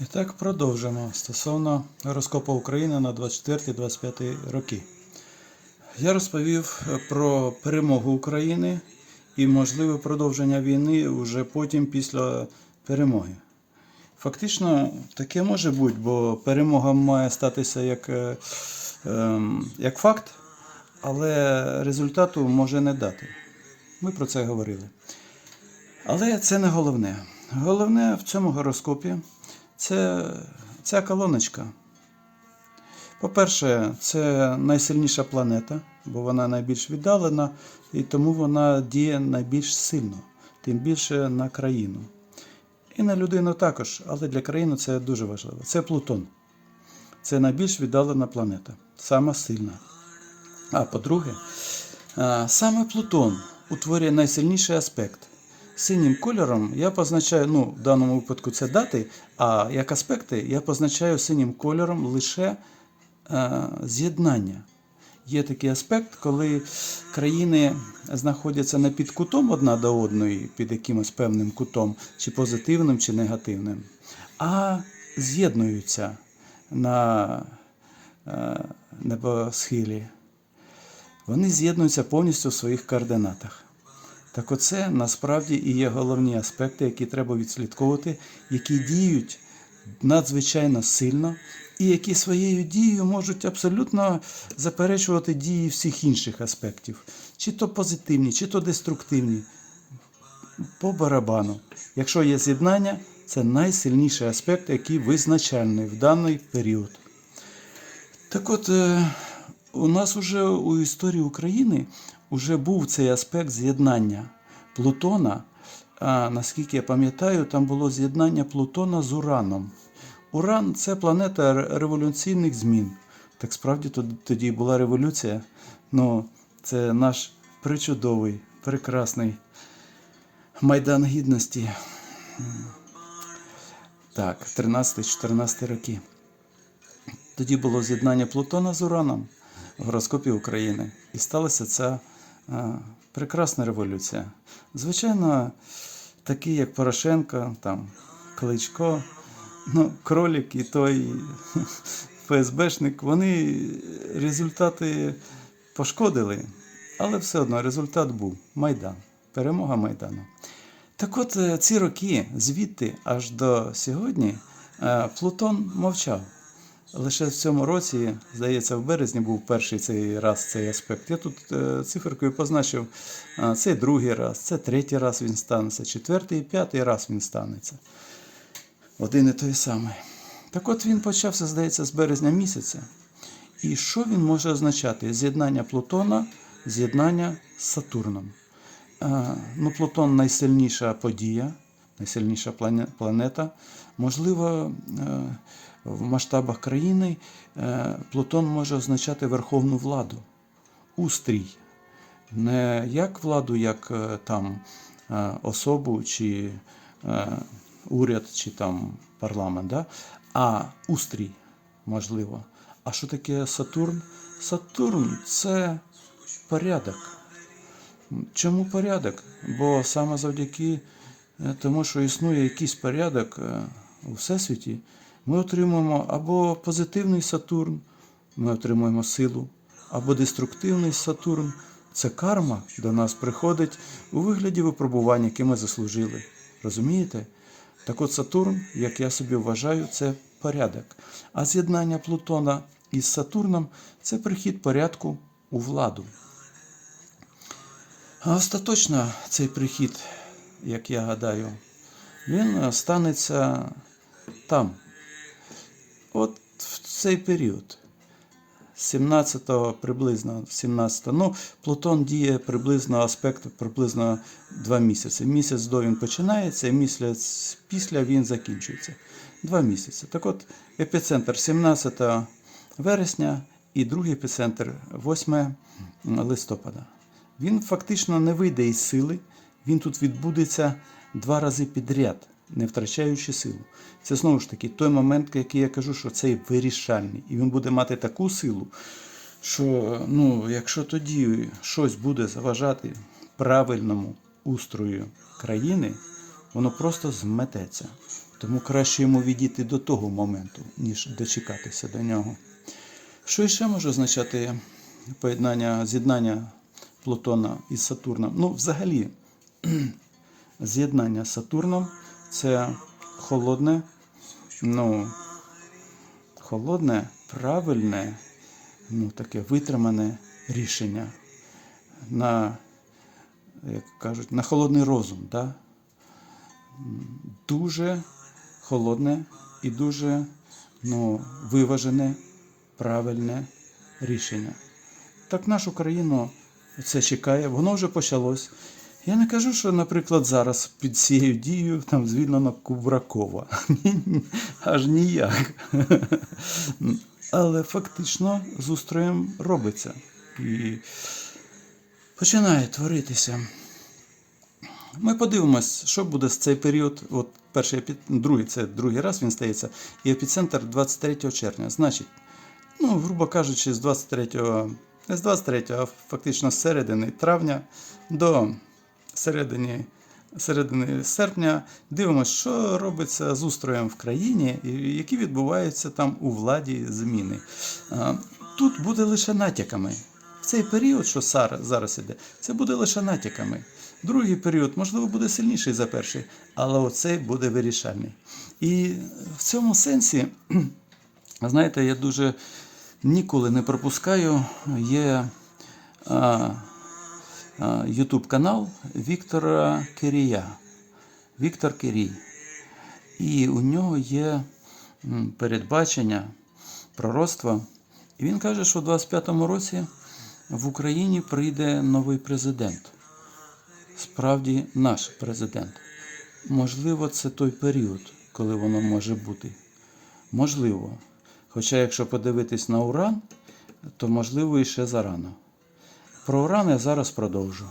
І так продовжимо стосовно гороскопу України на 24-25 роки. Я розповів про перемогу України і можливе продовження війни вже потім після перемоги. Фактично, таке може бути, бо перемога має статися як, е, ем, як факт, але результату може не дати. Ми про це говорили. Але це не головне. Головне в цьому гороскопі це ця колоночка. По-перше, це найсильніша планета, бо вона найбільш віддалена, і тому вона діє найбільш сильно, тим більше на країну. І на людину також, але для країни це дуже важливо. Це Плутон. Це найбільш віддалена планета, сама сильна. А по-друге, саме Плутон утворює найсильніший аспект. Синім кольором я позначаю, ну, в даному випадку це дати, а як аспекти я позначаю синім кольором лише е, з'єднання. Є такий аспект, коли країни знаходяться не під кутом одна до одної, під якимось певним кутом, чи позитивним, чи негативним, а з'єднуються на е, небосхилі. Вони з'єднуються повністю в своїх координатах. Так оце насправді і є головні аспекти, які треба відслідковувати, які діють надзвичайно сильно, і які своєю дією можуть абсолютно заперечувати дії всіх інших аспектів, чи то позитивні, чи то деструктивні. По барабану. Якщо є з'єднання, це найсильніший аспект, який визначальний в даний період. Так от, е, у нас уже у історії України вже був цей аспект з'єднання Плутона. А наскільки я пам'ятаю, там було з'єднання Плутона з Ураном. Уран це планета революційних змін. Так справді тоді була революція. Ну, це наш причудовий, прекрасний Майдан Гідності. Так, 13-14 роки. Тоді було з'єднання Плутона з Ураном гороскопі України. І сталася ця а, прекрасна революція. Звичайно, такі, як Порошенко, там, Кличко, ну, Кролік і той ФСБшник, вони результати пошкодили, але все одно результат був Майдан, перемога Майдану. Так от е, ці роки звідти аж до сьогодні е, Плутон мовчав. Лише в цьому році, здається, в березні був перший цей раз цей аспект. Я тут е, циферкою позначив, це другий раз, це третій раз він станеться, четвертий і п'ятий раз він станеться. Один і той самий. Так от він почався, здається, з березня місяця. І що він може означати? З'єднання Плутона, з'єднання з Сатурном. Ну, Плутон найсильніша подія, найсильніша планета. Можливо, е, в масштабах країни е, Плутон може означати верховну владу, устрій. Не як владу, як е, там е, особу чи уряд, чи там парламент, да? а устрій, можливо. А що таке Сатурн? Сатурн це порядок. Чому порядок? Бо саме завдяки тому, що існує якийсь порядок у всесвіті, ми отримуємо або позитивний Сатурн, ми отримуємо силу, або деструктивний Сатурн. Це карма до нас приходить у вигляді випробувань, які ми заслужили. Розумієте? Так от Сатурн, як я собі вважаю, це порядок. А з'єднання Плутона із Сатурном це прихід порядку у владу. А остаточно цей прихід, як я гадаю, він станеться там. От в цей період. 17-го приблизно 17 Ну, Плутон діє приблизно аспект приблизно 2 місяці. Місяць до він починається, і місяць після він закінчується. Два місяці. Так от, епіцентр 17 вересня і другий епіцентр 8 листопада. Він фактично не вийде із сили, він тут відбудеться два рази підряд, не втрачаючи силу. Це знову ж таки той момент, який я кажу, що цей вирішальний. І він буде мати таку силу, що ну, якщо тоді щось буде заважати правильному устрою країни, воно просто змететься. Тому краще йому відійти до того моменту, ніж дочекатися до нього. Що ще може означати поєднання, з'єднання Плутона із Сатурном? Ну, взагалі, з'єднання з Сатурном це холодне, ну, холодне, правильне, ну, таке витримане рішення на, як кажуть, на холодний розум. Да? Дуже холодне і дуже ну, виважене, правильне рішення. Так нашу країну це чекає, воно вже почалось. Я не кажу, що, наприклад, зараз під цією дією там звільнено Кубракова. Аж ніяк. Але фактично з устроєм робиться. І починає творитися. Ми подивимось, що буде з цей період. От перший епі... другий, це другий раз він стається, і епіцентр 23 червня. Значить, ну, грубо кажучи, з 23, не з 23, а фактично з середини травня до середини, середини серпня дивимося, що робиться з устроєм в країні, і які відбуваються там у владі зміни. Тут буде лише натяками. В цей період, що зараз іде, це буде лише натяками. Другий період, можливо, буде сильніший за перший, але оцей буде вирішальний. І в цьому сенсі, знаєте, я дуже ніколи не пропускаю. Є а, YouTube канал Віктора Кирія. Віктор Кирій. І у нього є передбачення пророцтва. І він каже, що у 25-му році в Україні прийде новий президент. Справді наш президент. Можливо, це той період, коли воно може бути. Можливо. Хоча, якщо подивитись на уран, то можливо і ще зарано. Про я зараз продовжу.